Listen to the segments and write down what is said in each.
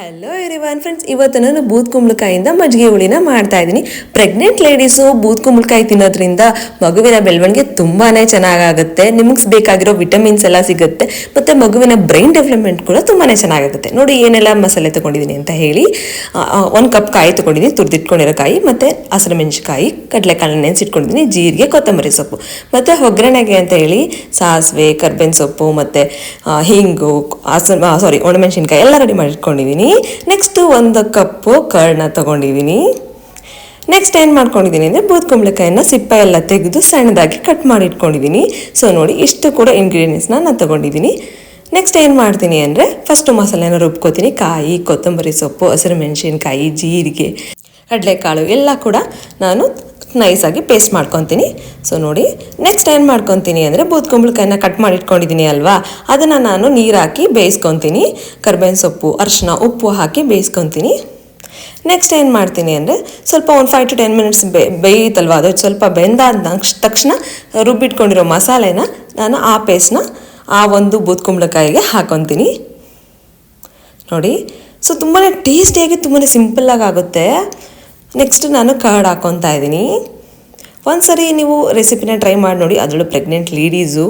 Hello everyone friends ಇವತ್ತು ನಾನು booth ಕುಂಬಳಕಾಯಿಂದ ಮಜ್ಜಿಗೆ ಹುಳಿನ ಮಾಡ್ತಾ ಇದ್ದೀನಿ. ಪ್ರೆಗ್ನೆಂಟ್ ಲೇಡೀಸು ಬೂತ್ ಕುಂಬಳಕಾಯಿ ತಿನ್ನೋದ್ರಿಂದ ಮಗುವಿನ ಬೆಳವಣಿಗೆ ತುಂಬಾ ಚೆನ್ನಾಗಾಗುತ್ತೆ. ನಿಮಗೆ ಬೇಕಾಗಿರೋ ವಿಟಮಿನ್ಸ್ ಎಲ್ಲ ಸಿಗುತ್ತೆ. ಮತ್ತು ಮಗುವಿನ ಬ್ರೈನ್ ಡೆವಲಪ್ಮೆಂಟ್ ಕೂಡ ತುಂಬಾ ಚೆನ್ನಾಗಾಗುತ್ತೆ. ನೋಡಿ ಏನೆಲ್ಲ ಮಸಾಲೆ ತೊಗೊಂಡಿದ್ದೀನಿ ಅಂತ ಹೇಳಿ. ಒಂದು ಕಪ್ ಕಾಯಿ ತೊಗೊಂಡಿದ್ದೀನಿ, ತುರಿದಿಟ್ಕೊಂಡಿರೋ ಕಾಯಿ, ಮತ್ತು ಹಸಿರು ಮೆಣಸಿನಕಾಯಿ ಕಡಲೆಕಾಳು ನೆನೆಸಿಟ್ಕೊಂಡಿದ್ದೀನಿ, ಜೀರಿಗೆ, ಕೊತ್ತಂಬರಿ ಸೊಪ್ಪು. ಮತ್ತು ಒಗ್ಗರಣೆಗೆ ಅಂತ ಹೇಳಿ ಸಾಸಿವೆ, ಕರ್ಬೇವಿನ ಸೊಪ್ಪು, ಮತ್ತು ಹಿಂಗು ಹಸಿರು ಸಾರಿ ಒಣಮೆಣಸಿನ್ಕಾಯಿ ಎಲ್ಲ ರೆಡಿ ಮಾಡಿಟ್ಕೊಂಡಿದ್ದೀನಿ. ನೆಕ್ಸ್ಟು ಒಂದು ಕಪ್ಪು ಕರ್ಣ ತೊಗೊಂಡಿದ್ದೀನಿ. ನೆಕ್ಸ್ಟ್ ಏನು ಮಾಡ್ಕೊಂಡಿದ್ದೀನಿ ಅಂದರೆ ಬೂದ್ ಕುಂಬಳಕಾಯಿನ ಸಿಪ್ಪೆ ಎಲ್ಲ ತೆಗೆದು ಸಣ್ಣದಾಗಿ ಕಟ್ ಮಾಡಿ ಇಟ್ಕೊಂಡಿದ್ದೀನಿ. ಸೊ ನೋಡಿ, ಇಷ್ಟು ಕೂಡ ಇಂಗ್ರೀಡಿಯೆಂಟ್ಸ್ನ ನಾನು ತೊಗೊಂಡಿದ್ದೀನಿ. ನೆಕ್ಸ್ಟ್ ಏನು ಮಾಡ್ತೀನಿ ಅಂದರೆ ಫಸ್ಟು ಮಸಾಲೆನ ರುಬ್ಕೋತೀನಿ. ಕಾಯಿ, ಕೊತ್ತಂಬರಿ ಸೊಪ್ಪು, ಹಸಿರು ಮೆಣಸಿನ್ಕಾಯಿ, ಜೀರಿಗೆ, ಕಡಲೆಕಾಳು, ಎಲ್ಲ ಕೂಡ ನಾನು ನೈಸಾಗಿ ಪೇಸ್ಟ್ ಮಾಡ್ಕೊತೀನಿ. ಸೊ ನೋಡಿ ನೆಕ್ಸ್ಟ್ ಏನು ಮಾಡ್ಕೊತೀನಿ ಅಂದರೆ ಬೂದ್ ಕುಂಬಳಕಾಯಿನ ಕಟ್ ಮಾಡಿಟ್ಕೊಂಡಿದ್ದೀನಿ ಅಲ್ವಾ? ಅದನ್ನು ನಾನು ನೀರು ಹಾಕಿ ಬೇಯಿಸ್ಕೊತೀನಿ. ಕರ್ಬೇವಿನ ಸೊಪ್ಪು ಅರಿಶಿನ ಉಪ್ಪು ಹಾಕಿ ಬೇಯಿಸ್ಕೊತೀನಿ. ನೆಕ್ಸ್ಟ್ ಏನು ಮಾಡ್ತೀನಿ ಅಂದರೆ ಸ್ವಲ್ಪ ಒಂದು ಫೈವ್ ಟು ಟೆನ್ ಮಿನಿಟ್ಸ್ ಬೇ, ಬೇಯಿತಲ್ವ? ಅದು ಸ್ವಲ್ಪ ಬೆಂದಾದ ತಕ್ಷಣ ರುಬ್ಬಿಟ್ಕೊಂಡಿರೋ ಮಸಾಲೆನ ನಾನು ಆ ಪೇಸ್ಟ್ನ ಆ ಒಂದು ಬೂದ್ಕುಂಬಳಕಾಯಿಗೆ ಹಾಕೊತೀನಿ. ನೋಡಿ ಸೊ ತುಂಬಾ ಟೇಸ್ಟಿಯಾಗಿ ತುಂಬಾ ಸಿಂಪಲ್ಲಾಗಿ ಆಗುತ್ತೆ. ನೆಕ್ಸ್ಟ್ ನಾನು ಕರ್ಡ್ ಹಾಕ್ಕೊತಾ ಇದ್ದೀನಿ ಒಂದ್ಸರಿ ನೀವು ರೆಸಿಪಿನ ಟ್ರೈ ಮಾಡಿ ನೋಡಿ ಅದರಲ್ಲೂ ಪ್ರೆಗ್ನೆಂಟ್ ಲೇಡೀಸು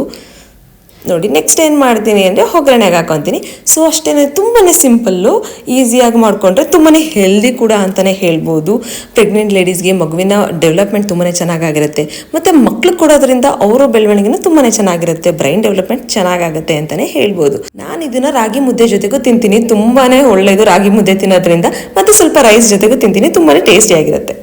ನೋಡಿ ನೆಕ್ಸ್ಟ್ ಏನು ಮಾಡ್ತೀನಿ ಅಂದರೆ ಒಗ್ಗರಣೆಗೆ ಹಾಕೊತೀನಿ. ಸೊ ಅಷ್ಟೇ ತುಂಬಾ ಸಿಂಪಲ್ಲು ಈಸಿಯಾಗಿ ಮಾಡಿಕೊಂಡ್ರೆ ತುಂಬಾ ಹೆಲ್ದಿ ಕೂಡ ಅಂತಲೇ ಹೇಳ್ಬೋದು. ಪ್ರೆಗ್ನೆಂಟ್ ಲೇಡೀಸ್ಗೆ ಮಗುವಿನ ಡೆವಲಪ್ಮೆಂಟ್ ತುಂಬಾ ಚೆನ್ನಾಗಿರುತ್ತೆ ಮತ್ತು ಮಕ್ಳು ಕೊಡೋದ್ರಿಂದ ಅವರ ಬೆಳವಣಿಗೆನೂ ತುಂಬಾ ಚೆನ್ನಾಗಿರುತ್ತೆ. ಬ್ರೈನ್ ಡೆವಲಪ್ಮೆಂಟ್ ಚೆನ್ನಾಗಾಗುತ್ತೆ ಅಂತಲೇ ಹೇಳ್ಬೋದು. ನಾನು ಇದನ್ನು ರಾಗಿ ಮುದ್ದೆ ಜೊತೆಗೂ ತಿಂತೀನಿ. ತುಂಬಾ ಒಳ್ಳೆಯದು ರಾಗಿ ಮುದ್ದೆ ತಿನ್ನೋದ್ರಿಂದ. ಮತ್ತು ಸ್ವಲ್ಪ ರೈಸ್ ಜೊತೆಗೂ ತಿಂತೀನಿ. ತುಂಬಾ ಟೇಸ್ಟಿಯಾಗಿರುತ್ತೆ